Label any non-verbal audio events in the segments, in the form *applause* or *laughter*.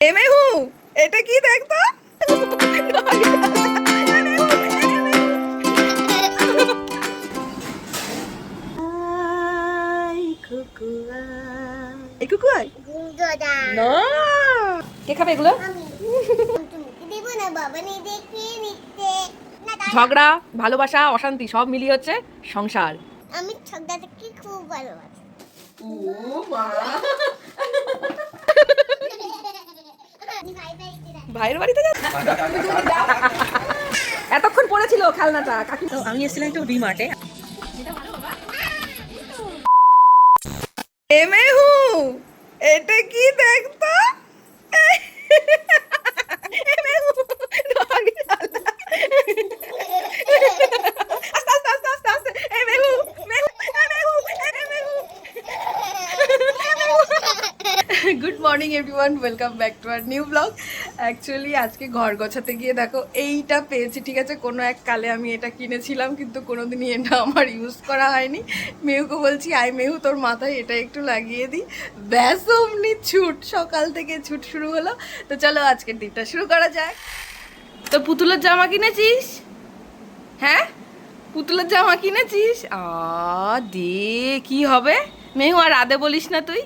এমেহু এটা কি দেখতো এই কুকু আয় গুঁজোদা না। কে খাবে এগুলো? আমি। তুমি দেব না বাবা নি দেখে নিতে। না দাদা, ঝগড়া ভালোবাসা অশান্তি সব মিলিয়ে হচ্ছে সংসার। আমি ছোটদাকে খুব ভালোবাসি। ভাইয়ের বাড়িতে যাচ্ছে? এতক্ষণ পড়েছিল খেলনাটা কাকি আমি এসেছিলাম একটু ডিমার্টে। এটা কি দেখতো এমেহু, রাগে জ্বালা। আস্তে, আস্তে, আস্তে, আস্তে, আস্তে। এমেহু, মেহু, এমেহু, এমেহু। Good morning everyone welcome back to our new blog actually আজকে ঘর গোছাতে গিয়ে দেখো, এইটা পেয়েছি, ঠিক আছে? কোনো এক কালে আমি এটা কিনেছিলাম, কিন্তু কোনোদিনই এটা আমার ইউজ করা হয়নি। মেহুকে বলছি আই মেহু, তোর মাথায় এটা একটু লাগিয়ে দিই ব্যাস, অমনি ছুট, সকাল থেকে ছুট শুরু হলো। তো চলো, আজকের দিনটা শুরু করা যায় তো পুতুলের জামা কিনেছিস? হ্যাঁ? পুতুলের জামা কিনেছিস? আ, দে, কি হবে? মেহু, আর আদে বলিস না তুই?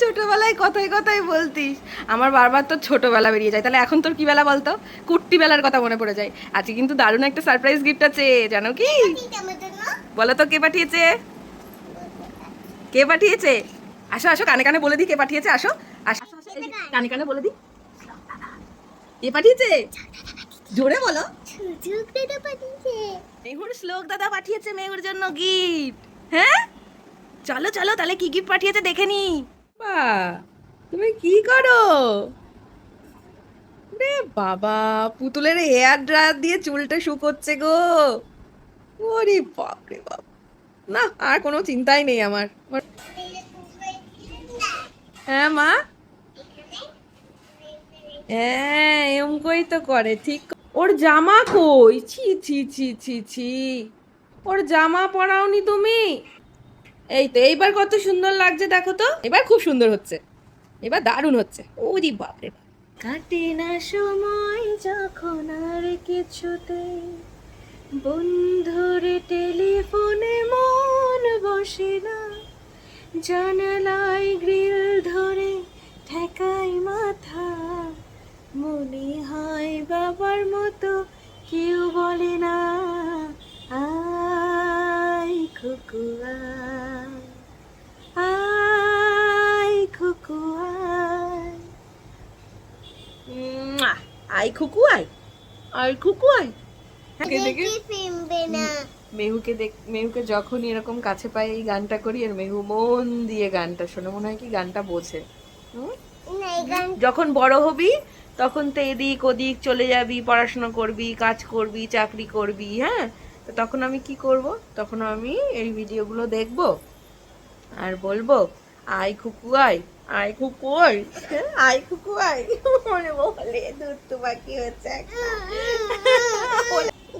ছোটবেলায় কথায় কথায় বলতিস। আমার বারবার তো ছোটবেলা বেরিয়ে যায়। তাহলে এখন তোর কি বেলা বলতো? কুর্তি বেলার কথা মনে পড়ে যায়। আজকে কিন্তু দারুণ একটা সারপ্রাইজ গিফট আছে জানো কি? বলো তো কে পাঠিয়েছে? কে পাঠিয়েছে? আসো আসো কানে কানে বলে দিই কে পাঠিয়েছে আসো। কানে কানে বলে দি কে পাঠিয়েছে? জোরে বলো। মেহুর শ্লোক দাদা পাঠিয়েছে মেহুর জন্য গিফট হ্যাঁ? চলো চলো, তাহলে কি গিফট পাঠিয়েছে দেখে নি। বা, তুমি কি করো? রে বাবা, পুতুলের হেয়ার ড্রায়ার দিয়ে চুলটা শুকোচ্ছে গো। ওরে বাপ রে বাপ। না, আর কোনো চিন্তাই নেই আমার। হ্যাঁ মা? হ্যাঁ এরম কই তো করে, ঠিক। ওর জামা কই? ছি ছি ছি ছি ছি। ওর জামা পরাওনি তুমি? এই তো, এইবার কত সুন্দর লাগছে, দেখো তো। এবার খুব সুন্দর হচ্ছে। এবার দারুণ হচ্ছে। ওরি বাপরে বাপ। কাটে না সময় যখন আর কিছুতে। বন্ধুর টেলিফোনে মন বসে না। জানালায় গ্রিল ধরে ঠেকাই মাথা। মনে হয় বাবার মতো কেউ বলে না। আই খুকু আয় আই খুকু আয়! আই খুকু আয় আই খুকু আয় মেহুকে দেখ, মেহুকে যখনই এরকম কাছে পাই এই গানটা করি, আর মেহু মন দিয়ে গানটা শোনে, মনে হয় কি গানটা বোঝে। যখন বড় হবি, তখন তো এদিক ওদিক চলে যাবি, পড়াশোনা করবি, কাজ করবি, চাকরি করবি হ্যাঁ? তো তখন আমি কি করব? তখন আমি এই ভিডিওগুলো দেখব আর বলব আই খুকু আই আই খুকু আই আই খুকু আই মনে বলে দুধ তো বাকি হচ্ছে।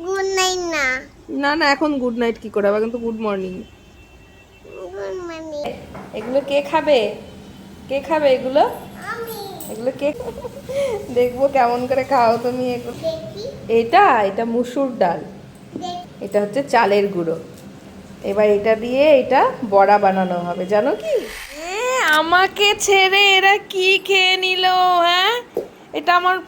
গুড নাইট না। না না এখন গুড নাইট কি করে আবার কিন্তু গুড মর্নিং গুড মর্নিং এগুলো কে খাবে? কে খাবে এগুলো? এগুলো কে? দেখব কেমন করে খাও তুমি এগুলো। এটা এটা মুসুর ডাল। এটা হচ্ছে চালের গুঁড়ো। এবার এটা দিয়ে এটা বড়া বানানো হবে জানো কি? এ আমাকে ছেড়ে এরা কি খেয়ে নিল হ্যাঁ? এটা আমার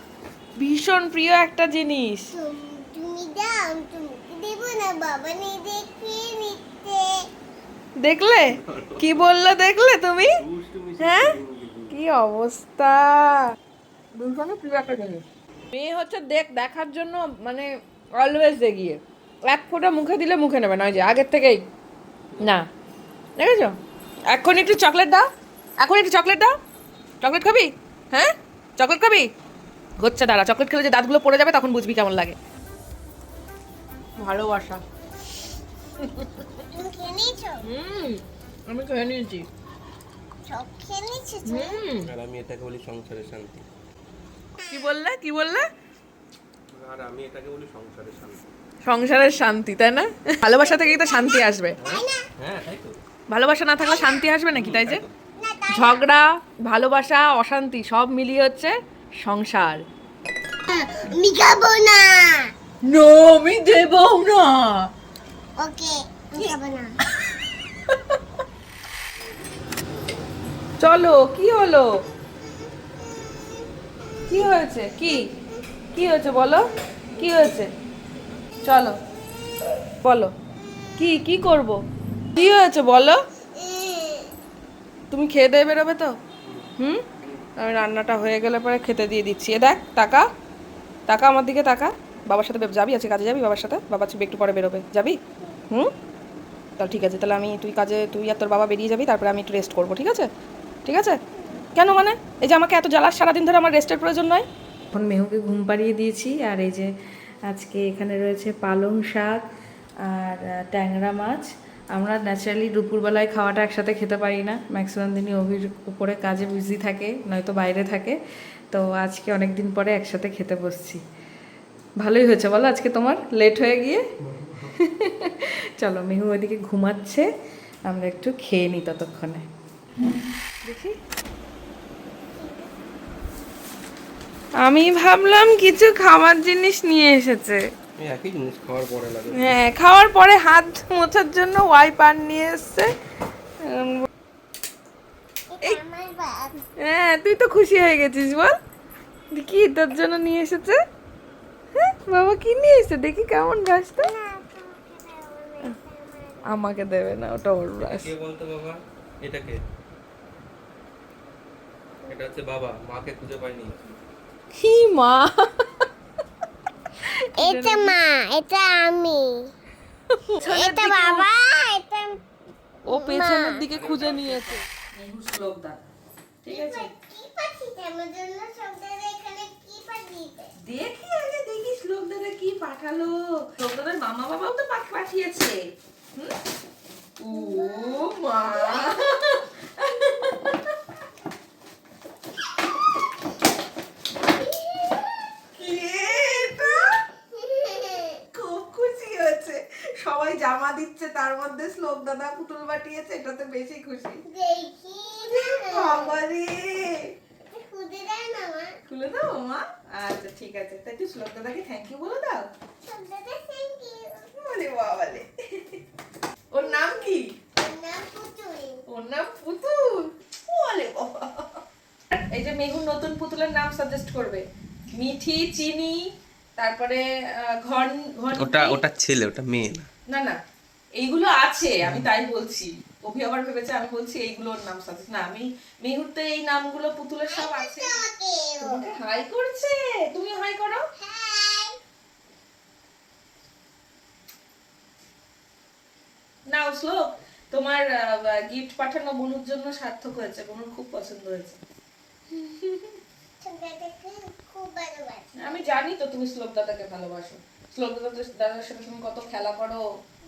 ভীষণ প্রিয় একটা জিনিস। তুম- তুমি দাও তুমি দেব না? বাবা নি দেখে নিতে দেখলে? কি বলল দেখলে তুমি? হ্যাঁ? কি অবস্থা? ভীষণ প্রিয় একটা জিনিস। মেয়ে হচ্ছে দেখ দেখার জন্য মানে অলওয়েজ এগিয়ে। এক ফোঁটা মুখে দিলে মুখে নেবে না ওই যে আগের থেকেই। না। দেখেছ? এখন একটু চকলেট দাও। এখন একটু চকলেট দাও। চকলেট খাবি? হ্যাঁ? চকলেট খাবি? হচ্ছে দাঁড়া চকলেট খেলে যে দাঁতগুলো পড়ে যাবে তখন বুঝবি কেমন লাগে। ভালোবাসা। আমি খেয়ে নিয়েছি। আর আমি এটাকে বলি সংসারের শান্তি। কি বললে? কি বললে? আর আমি এটাকে বলি সংসারের শান্তি। সংসারের শান্তি তাই না? ভালোবাসা থেকেই তো শান্তি আসবে। ভালোবাসা না থাকলে শান্তি আসবে নাকি তাই যে? ঝগড়া ভালোবাসা অশান্তি সব মিলিয়ে হচ্ছে সংসার। আমি না। নো আমি দেব না। ওকে আমি খাব না। চলো কি হলো? কি হয়েছে? কি? কি হয়েছে বলো? কি হয়েছে? চলো, বলো, কি কি করব? কি হয়েছে বলো? তুমি খেয়ে দিয়ে বেরোবে তো? হুম? আমি রান্নাটা হয়ে গেলে পরে খেতে দিয়ে দিচ্ছি। এ দেখ, টাকা। টাকা আমার দিকে টাকা। বাবার সাথে যাবি? আজকে কাজে যাবি বাবার সাথে? বাবা একটু পরে বেরোবে। যাবি? হুম? তাহলে ঠিক আছে, তাহলে আমি তুই কাজে, তুই আর তোর বাবা বেরিয়ে যাবি, তারপরে আমি একটু রেস্ট করব, ঠিক আছে? ঠিক আছে? কেন মানে? এই যে আমাকে এত জ্বালাস সারাদিন ধরে আমার রেস্টের প্রয়োজন নয়? এখন মেহুকে ঘুম পাড়িয়ে দিয়েছি, আর এই যে আজকে এখানে রয়েছে পালং শাক আর ট্যাংরা মাছ। আমরা ন্যাচারালি দুপুরবেলায় খাওয়াটা একসাথে খেতে পারি না। ম্যাক্সিমাম দিনই অভির উপরে কাজে বিজি থাকে, নয়তো বাইরে থাকে। তো আজকে অনেক দিন পরে একসাথে খেতে বসছি। ভালোই হয়েছে, বলো আজকে তোমার? লেট হয়ে গিয়ে? *laughs* চলো, মেহু ওইদিকে ঘুমাচ্ছে। আমরা একটু খেয়ে নিই ততক্ষণে। দেখি। আমি ভাবলাম কিছু খাবার জিনিস নিয়ে এসেছে। একই জিনিস খাওয়ার পরে লাগে। হ্যাঁ খাওয়ার পরে হাত মোছার জন্য ওয়াইপার নিয়ে এসছে। হ্যাঁ তুই তো খুশি হয়ে গেছিস বল। কি তোর জন্য নিয়ে এসেছে? হ্যাঁ বাবা কি নিয়ে এসেছে? দেখি কেমন ব্রাশটা আমাকে দেবে না ওটা ওর ব্রাশ। কে বলতো বাবা? এটা হচ্ছে বাবা মাকে খুঁজে পাইনি। কি মা *laughs* এটা মা এটা আমি। এটা বাবা এটা ও পেছনের দিকে খুঁজে নিয়েছে। ঠিক আছে? দেখি আগে দেখি শ্লোকদাদা কি পাঠালো। শ্লোকদাদার মামা বাবাও তো পাঠ পাঠিয়েছে? ও মা কি এটা? খুব খুশি হয়েছে সবাই জামা দিচ্ছে তার মধ্যে শ্লোক দাদা পুতুল পাঠিয়েছে এটাতে বেশি খুশি। খুলে দাও মা। আচ্ছা ঠিক আছে। তাই একটু শ্লোক দাদাকে থ্যাংক ইউ বলে দাও। রে ওর নাম কি? পুতুল। ওর নাম পুতুল? বলে বাবা। এই যে মেহুর নতুন পুতুলের নাম সাজেস্ট করবে। মিঠি চিনি তারপরে ঘন ঘন ওটা ওটা ছেলে ওটা মেয়ে না? না না। এইগুলো আছে আমি তাই বলছি। অভি আবার ভেবেছে আমি বলছি এইগুলোর নাম সাজেস্ট না আমি মেহুরতে এই নামগুলো পুতুলের সব আছে। তোমাকে হাই করছে? তুমি হাই করো। নাও শ্লোক তোমার গিফট পাঠানো বনুর জন্য সার্থক হয়েছে বনুর খুব পছন্দ হয়েছে। আমি জানি তো তুমি শ্লোক দাদাকে ভালোবাসো। শ্লোক দাদার দাদার সাথে তুমি কত খেলা করো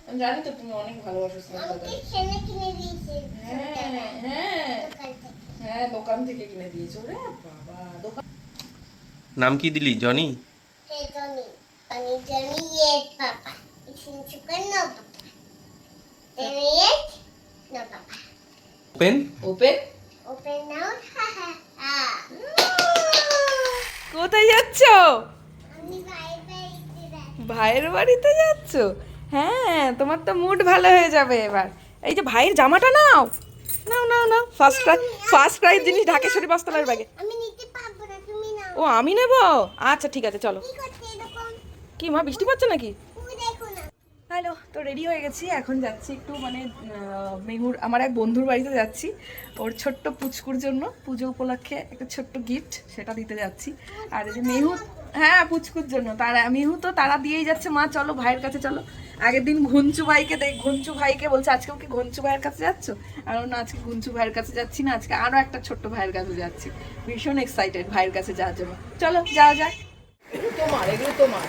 আমি জানি তো তুমি অনেক ভালোবাসো হ্যাঁ হ্যাঁ দোকান থেকে হ্যাঁ দোকান থেকে কিনে দিয়েছ। রে বাবা দোকান নাম কি দিলি? Johnny. Open open Open? Now, ha ha ha. কোথায় যাচ্ছ। ভাইয়ের বাড়িতে যাচ্ছ? হ্যাঁ তোমার তো মুড ভালো হয়ে যাবে এবার। এই যে ভাইয়ের জামাটা নাও। নাও নাও নাও। ফার্স্ট ক্রাই ফার্স্ট ক্রাই জিনিস ঢাকেশ্বরী বস্ত্রালয়ের ব্যাগে। আমি নিতে পারব না তুমি নাও। ও আমি নেব? আচ্ছা ঠিক আছে চলো। কি করতে এরকম? কি মা বৃষ্টি পড়ছে নাকি? তুমি দেখো না। হ্যালো তো রেডি হয়ে গেছি এখন যাচ্ছি একটু মানে মেহুর আমার এক বন্ধুর বাড়িতে যাচ্ছি। ওর ছোট্ট পুচকুর জন্য পুজো উপলক্ষে একটা ছোট্ট গিফট সেটা দিতে যাচ্ছি। আর এই যে মেহু হ্যাঁ পুচকুর জন্য। তারা মেহু তো তারা দিয়েই যাচ্ছে। মা চলো ভাইয়ের কাছে চলো। আগের দিন ঘুঞ্চু ভাইকে দেখ ঘুঞ্চু ভাইকে বলছে আজকেও কি ঘুঞ্চু ভাইয়ের কাছে যাচ্ছ? আর ও না আজকে ঘুঞ্চু ভাইয়ের কাছে যাচ্ছি না আজকে আরও একটা ছোট্ট ভাইয়ের কাছে যাচ্ছি। ভীষণ এক্সাইটেড ভাইয়ের কাছে যাওয়ার জন্য। চলো যাওয়া যাক। তোমার এগুলো তোমার।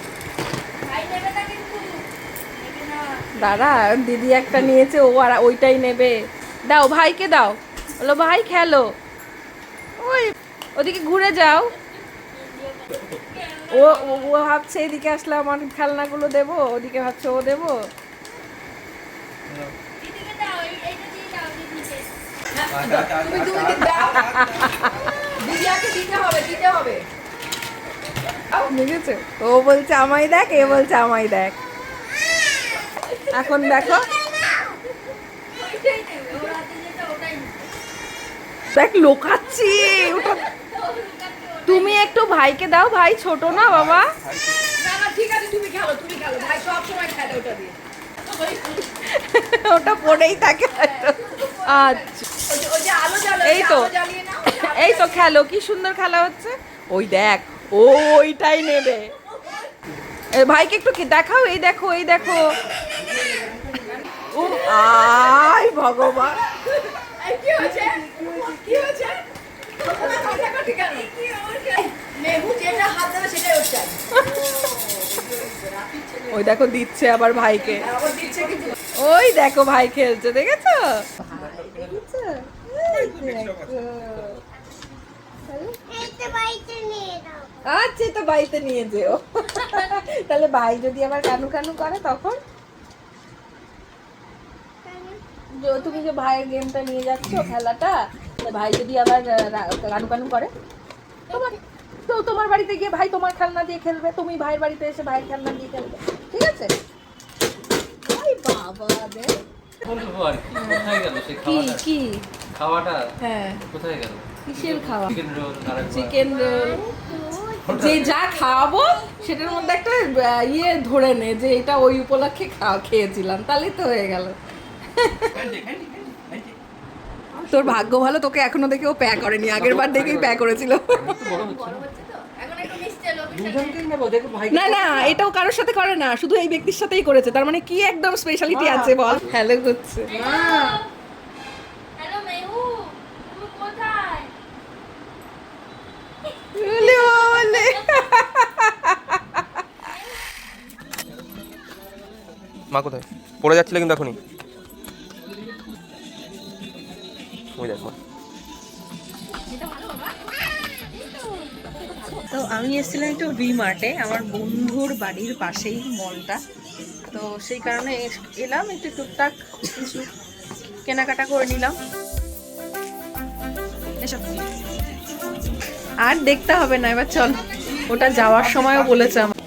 দাঁড়া দিদি একটা নিয়েছে ও আর ওইটাই নেবে। দাও ভাইকে দাও। বলো ভাই খেলো। ওই ওদিকে ঘুরে যাও। ও, ও- ভাবছে এদিকে আসলে আমার খেলনাগুলো দেবো, ওদিকে ভাবছে ও দেবো। বুঝেছ ও বলছে, আমায় দেখ, এ বলছে, আমায় দেখ। এখন দেখো। দেখ, লোকাচ্ছি, ওটা তুমি একটু ভাইকে দাও ভাই ছোট না বাবা। না না ঠিক আছে তুমি খেলো তুমি খেলো। ভাই সব সময় খেলে ওটা দিয়ে। ওটা পড়েই থাকে। আচ্ছা। এই তো। এই তো খেলো কি সুন্দর খেলা হচ্ছে। ওই দেখ ও ওইটাই নেবে। ভাইকে একটু দেখাও এই দেখো এই দেখো। ও আয় ভগবান। কি হয়েছে? কি হয়েছে ওরা কাটাকাটি কেন? মেহু যেটা হাত দেবে সেটাই ওর চাই ওই দেখো দিচ্ছে আবার ভাইকে। ওই দেখো ভাই খেলছে দেখেছ? আচ্ছা তো বাড়িতে নিয়ে যেও। তাহলে ভাই যদি আবার কানু কানু করে তখন? যে- তুমি যে ভাইয়ের গেমটা নিয়ে যাচ্ছ খেলাটা ভাই যদি আবার কানু কানু করে? তোমার তো তোমার বাড়িতে গিয়ে ভাই তোমার খেলনা দিয়ে খেলবে তুমি ভাইয়ের বাড়িতে এসে ভাইয়ের খেলনা দিয়ে খেলবে। ঠিক আছে? ওই বাবা রে। কি কোথায় গেল সেই কি খাওয়াটা? হ্যাঁ। কোথায় গেল? কিসের খাওয়া? চিকেন রোল রোল যে যা খাওয়াবো সেটার মধ্যে একটা ইয়ে ধরে নে যে এটা ওই উপলক্ষে খাওয়া খেয়েছিলাম তাহলেই তো হয়ে গেল। তোর ভাগ্য ভালো তোকে এখনও দেখে ও প্যা করেনি। আগের বার দেখেই প্যা করেছিল। না না এটাও কারোর সাথে করে না শুধু এই ব্যক্তির সাথেই করেছে। তার মানে কি একদম স্পেশালিটি আছে বল? হ্যালো করছে মা কোথায়? পড়ে যাচ্ছিলে কিন্তু এখনই। ওই দেখো তো আমি এসেছিলাম একটু ভি মার্টে আমার বন্ধুর বাড়ির পাশেই মলটা। তো সেই কারণে এস- এলাম একটু টুকটাক কিছু কেনাকাটা করে নিলাম। এসব আর দেখতে হবে না এবার চল। ওটা যাওয়ার সময়ও বলেছে আমার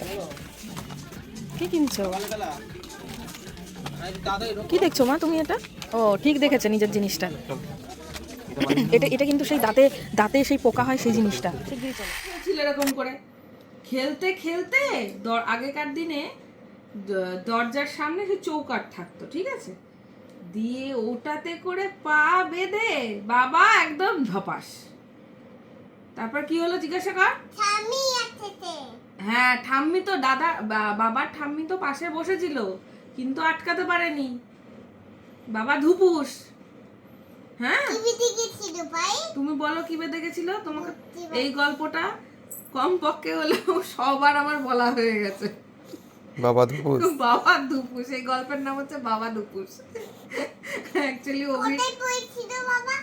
কি কিনছো? কি দেখছ মা তুমি এটা? ও ঠিক দেখেছে নিজের জিনিসটা। এটা এটা কিন্তু সেই দাঁতে দাঁতে সেই পোকা হয় সেই জিনিসটা। ছিল এরকম করে। খেলতে খেলতে আগেকার দিনে দরজার সামনে সেই চৌকাট থাকতো ঠিক আছে? দিয়ে ওটাতে করে পা বেঁধে বাবা একদম ধপাস। তারপর কি হলো জিজ্ঞাসা কর? হ্যাঁ ঠাম্মি তো দাদা বাবার ঠাম্মি তো পাশে বসেছিল কিন্তু আটকাতে পারেনি। বাবা ধুপুস। হ্যাঁ? তুমি বলো কি বেঁধে গেছিল? তোমাকে এই গল্পটা কম পক্ষে হলেও সবার আমার বলা হয়ে গেছে। বাবা দুপুর বাবা দুপুস। এই গল্পের নাম হচ্ছে বাবা দুপুস। অ্যাকচুয়ালি অভি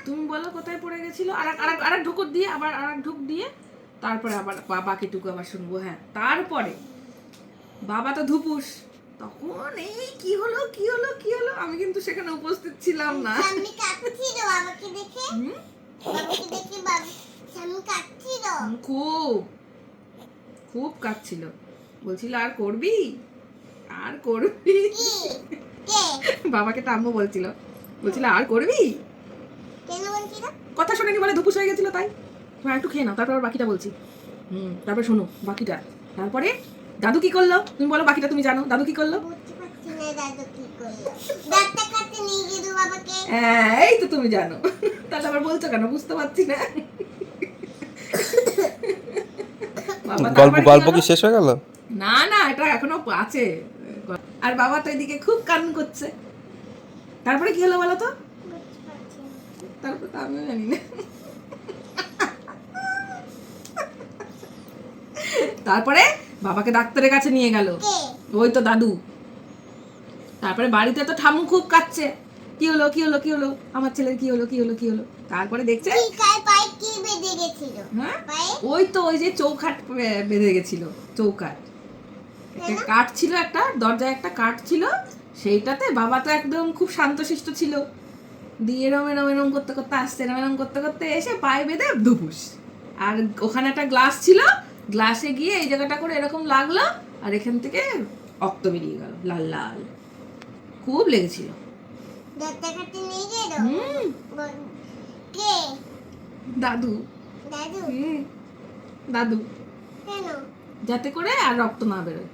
তুমি বলো কোথায় পড়ে গেছিল? আর আর আর এক ঢুকুর দিয়ে আবার আর এক ঢুক দিয়ে তারপরে আবার বা- বাকিটুকু আবার শুনব হ্যাঁ। তারপরে বাবা তো ধুপুস। তখন এই কি হলো কি হলো কি হলো? আমি কিন্তু সেখানে উপস্থিত ছিলাম না। স্বামী কাটছিল বাবাকে দেখে? বাবাকে দেখে স্বামী কাটছিল খুব খুব কাঁদছিল। বলছিল আর করবি? আর করবি? বাবাকে টাম্মু বলছিল। বলছিল আর করবি? কথা শোনেনি বলে ধুপুস হয়ে গেছিল তাই। তুমি একটু খেয়ে নাও তারপর বাকিটা বলছি। হুম তারপর শোনো বাকিটা। তারপরে দাদু কি করল? তুমি বলো বাকিটা তুমি জানো। দাদু কি করল? হ্যাঁ এই তো তুমি জানো। তাহলে আবার বলছো কেন? বুঝতে পারছি না। গল্প গল্প কি শেষ হয়ে গেল? না না এটা এখনও আছে। আর বাবা তো এদিকে খুব কান করছে। তারপরে কি হলো বলো তো? তারপরে তো আমিও জানি না। তারপরে? বাবাকে ডাক্তারের কাছে নিয়ে গেল। ওই তো দাদু। তারপরে বাড়িতে তো ঠামু খুব কাচ্ছে কি হলো কি হলো কি হলো? আমার ছেলের কি হলো কি হলো কি হলো? তারপরে দেখছে হ্যাঁ? ওই তো ওই যে চৌখাট বেঁধে গেছিল চৌকাট। একটা কাঠ ছিল একটা দরজায় একটা কাঠ ছিল। সেইটাতে বাবা তো একদম খুব শান্তশিষ্ট ছিল। দিয়ে এরম এরম এরম করতে করতে আসছে এরম এরম করতে করতে এসে পায়ে বেঁধে ধুপুস আর ওখানে একটা গ্লাস ছিল গ্লাসে গিয়ে এই জায়গাটা করে এরকম লাগল আর এখান থেকে রক্ত বেরিয়ে গেল লাল লাল। খুব লেগেছিল। দাদু। দাদু? দাদু। যাতে করে আর রক্ত না বেরোয়।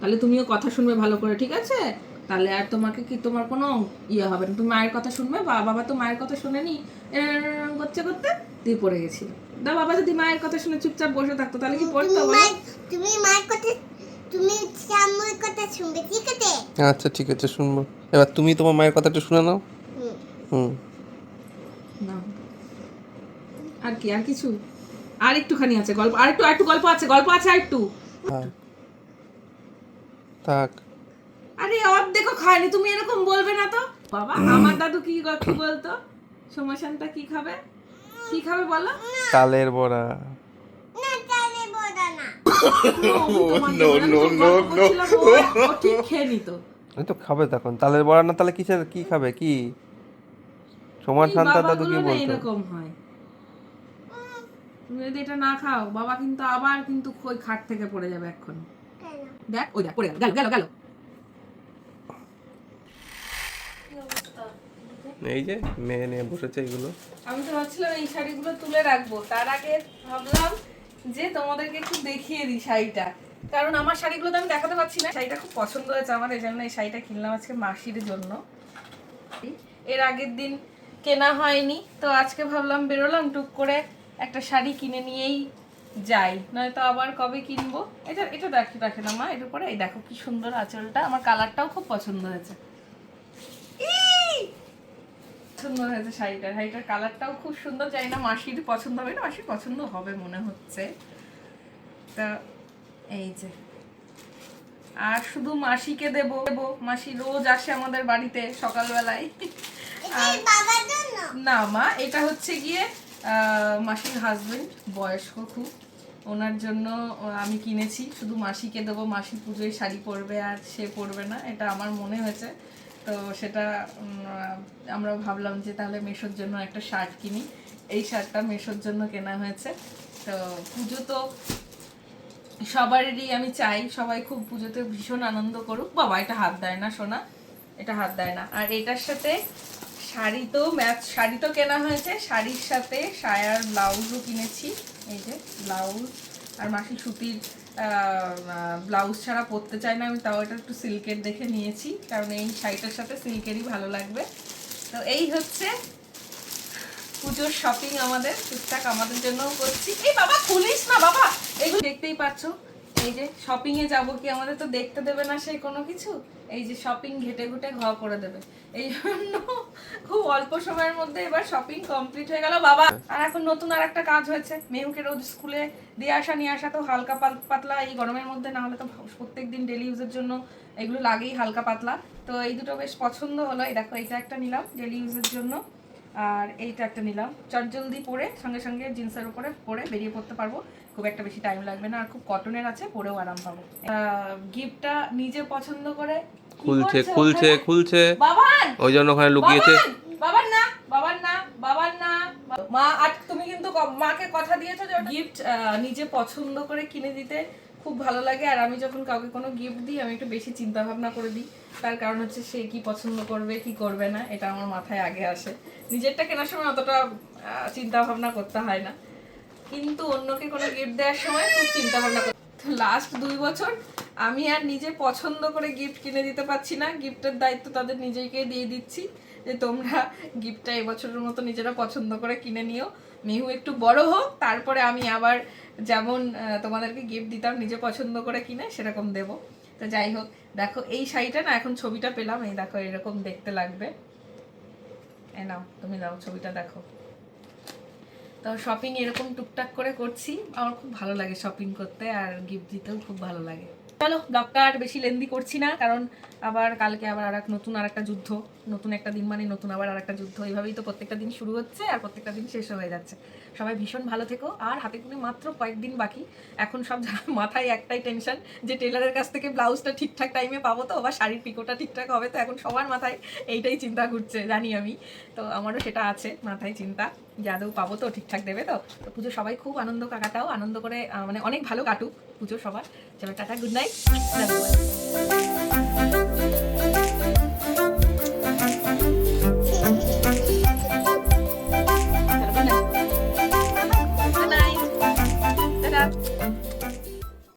তাহলে তুমিও কথা শুনবে ভালো করে ঠিক আছে? তাহলে আর তোমাকে কি তোমার কোনো ইয়ে হবে না। তুমি মায়ের কথা শুনবে? বা বাবা তো মায়ের কথা শুনেনি। করতে করতে দিয়ে পড়ে গেছিল। দা বাবা যদি মায়ের কথা শুনে চুপচাপ বসে থাকতো তাহলে কি পড়তো তুমি বলো? মার তুমি মার কথা তুমি ঠাম্মুর কথা শুনবে ঠিক আছে? আচ্ছা ঠিক আছে শুনব। এবার তুমি তোমার মায়ের কথাটা শুনে নাও। হুম। হুম। না। আর কি আর কিছু? আর একটুখানি আছে গল্প আর একটু আর একটু গল্প আছে গল্প আছে আর একটু। থাক। থাক। আরে অর্ধেকও খায়নি তুমি এরকম বলবে না তো? বাবা আমার দাদু কি কি বলতো? সমস্যাটা কি খাবে? কি খাবে বলো? তালের বড়া। না তাহলে বড় না। নো নো নো নো ও ঠিক খেয়ে নিত। ওই তো খাবে তখন। তালের বড়া না তাহলে কিসের কি খাবে কি? সমান এই শান্তা দাদু কি বলতো? এরকম হয়। তুমি যদি এটা না খাও বাবা কিন্তু আবার কিন্তু ওই খাট থেকে পড়ে যাবে এখন দেখ ওই দেখ পড়ে গেল গেল গেল গেল এই যে মেয়ে নিয়ে বসেছে এগুলো। আমি তো ভাবছিলাম এই শাড়িগুলো তুলে রাখব। তার আগে ভাবলাম যে তোমাদেরকে একটু দেখিয়ে দিই শাড়িটা। কারণ আমার শাড়িগুলো তো আমি দেখাতে পারছি না। শাড়িটা খুব পছন্দ হয়েছে আমার এই জন্য এই শাড়িটা কিনলাম আজকে মাসির জন্য। এর আগের দিন কেনা হয়নি তো আজকে ভাবলাম বেরোলাম টুক করে একটা শাড়ি কিনে নিয়েই যাই। নয়তো আবার কবে কিনবো? এটা এটা দেখি দেখে না মা এর উপরে। এই দেখো কি সুন্দর আঁচলটা। আমার কালারটাও খুব পছন্দ হয়েছে! সুন্দর হয়েছে শাড়িটা শাড়িটার কালারটাও খুব সুন্দর জানি না মাসির পছন্দ হবে না মাসির পছন্দ হবে মনে হচ্ছে। তা এই যে। আর শুধু মাসিকে দেবো দেবো। মাসি রোজ আসে আমাদের বাড়িতে সকালবেলায়। না মা এটা হচ্ছে গিয়ে মাসির হাজবেন্ড বয়স্ক খুব। ওনার জন্য আমি কিনেছি। শুধু মাসিকে দেবো মাসি পুজোয় শাড়ি পরবে আর সে পরবে না এটা আমার মনে হয়েছে। তো সেটা আমরা ভাবলাম যে তাহলে মেশোর জন্য একটা শার্ট কিনি। এই শার্টটা মেশোর জন্য কেনা হয়েছে। তো পুজো তো সবারই আমি চাই, সবাই খুব পুজোতে ভীষণ আনন্দ করুক। বাবা, এটা হাত দেয় না, সোনা, এটা হাত দেয় না। আর এটার সাথে শাড়ি তো ম্যাচ, শাড়ি তো কেনা হয়েছে। শাড়ির সাথে সায়ার ব্লাউজও কিনেছি। এই যে ব্লাউজ। আর মাসি সুতির ব্লাউজ ছাড়া পরতে চাই না, আমি তাও এটা একটু সিল্কের দেখে নিয়েছি, কারণ এই শাড়িটার সাথে সিল্কেরই ভালো লাগবে। তো এই হচ্ছে পুজোর শপিং আমাদের, টুকটাক আমাদের জন্যও করছি। এই বাবা, খুলিস না বাবা! এগুলো দেখতেই পাচ্ছ। এই যে শপিং এ যাব কি? আমাদের তো দেখতে দেবে না সেই কোনো কিছু? এই যে শপিং ঘেটে ঘুটে ঘ করে দেবে। এই জন্য খুব অল্প সময়ের মধ্যে এবার শপিং কমপ্লিট হয়ে গেল। বাবা, আর এখন নতুন আর একটা কাজ হয়েছে। মেহুকে রোজ স্কুলে দিয়ে আসা, নিয়ে আসা তো হালকা পাতলা। এই গরমের মধ্যে না হলে তো প্রত্যেক দিন ডেলি ইউজের জন্য এগুলো লাগেই হালকা পাতলা। তো এই দুটো বেশ পছন্দ হলো। এই দেখো এটা একটা নিলাম ডেলি ইউজের জন্য। আর এইটা একটা নিলাম। চটজলদি পরে সঙ্গে সঙ্গে জিন্সের উপরে পরে বেরিয়ে পড়তে পারব। খুব একটা বেশি টাইম লাগবে না আর খুব কটনের আছে পরেও আরাম পাবো। গিফটটা নিজে পছন্দ করে? খুলছে খুলছে খুলছে। ওই জন্য ওখানে লুকিয়েছে! বাবার না বাবার না বাবার না। মা আর তুমি কিন্তু মাকে কথা দিয়েছ যে গিফট নিজে পছন্দ করে কিনে দিতে। খুব ভালো লাগে, আর আমি যখন কাউকে কোনো গিফট দিই, আমি একটু বেশি চিন্তা ভাবনা করে দিই। তার কারণ হচ্ছে সে কি পছন্দ করবে, কি করবে না, এটা আমার মাথায় আগে আসে। নিজেরটা কেনার সময় অতটা চিন্তা ভাবনা করতে হয় না। কিন্তু অন্যকে কোনো গিফট দেওয়ার সময় খুব চিন্তা ভাবনা করতে লাস্ট দুই বছর আমি আর নিজে পছন্দ করে গিফট কিনে দিতে পারছি না। গিফটের দায়িত্ব তাদের নিজেকে দিয়ে দিচ্ছি যে তোমরা গিফটটা এবছরের মতো নিজেরা পছন্দ করে কিনে নিও। মেহু একটু বড় হোক, তারপরে আমি আবার যেমন তোমাদেরকে গিফট দিতাম, নিজে পছন্দ করে কিনে, সেরকম দেব। তো যাই হোক, দেখো এই শাড়িটা না, এখন ছবিটা পেলাম, এই দেখো এরকম দেখতে লাগবে। এ নাও, তুমি নাও ছবিটা, দেখো। তো শপিং এরকম টুকটাক করে করছি, আমার খুব ভালো লাগে শপিং করতে, আর গিফট দিতেও খুব ভালো লাগে। চলো ব্লগটা আর বেশি লেন্দি করছি না, কারণ আবার কালকে আবার আর এক নতুন আর একটা যুদ্ধ, নতুন একটা দিন মানে নতুন আবার আর একটা যুদ্ধ। এইভাবেই তো প্রত্যেকটা দিন শুরু হচ্ছে আর প্রত্যেকটা দিন শেষ হয়ে যাচ্ছে। সবাই ভীষণ ভালো থেকো। আর হাতে গুনে মাত্র কয়েকদিন বাকি। এখন সব *laughs* মাথায় একটাই টেনশন যে টেলারের কাছ থেকে ব্লাউজটা ঠিকঠাক টাইমে পাবো তো বা শাড়ির পিকোটা ঠিকঠাক হবে তো, এখন সবার মাথায় এইটাই চিন্তা ঘুরছে, জানি আমি। তো আমারও সেটা আছে, মাথায় চিন্তা। যে আদৌ পাবো তো, ঠিকঠাক দেবে তো। তো পুজো সবাই খুব আনন্দ কাকাটাও আনন্দ করে মানে অনেক ভালো কাটুক পুজো সবার। চলো টাটা গুড নাইট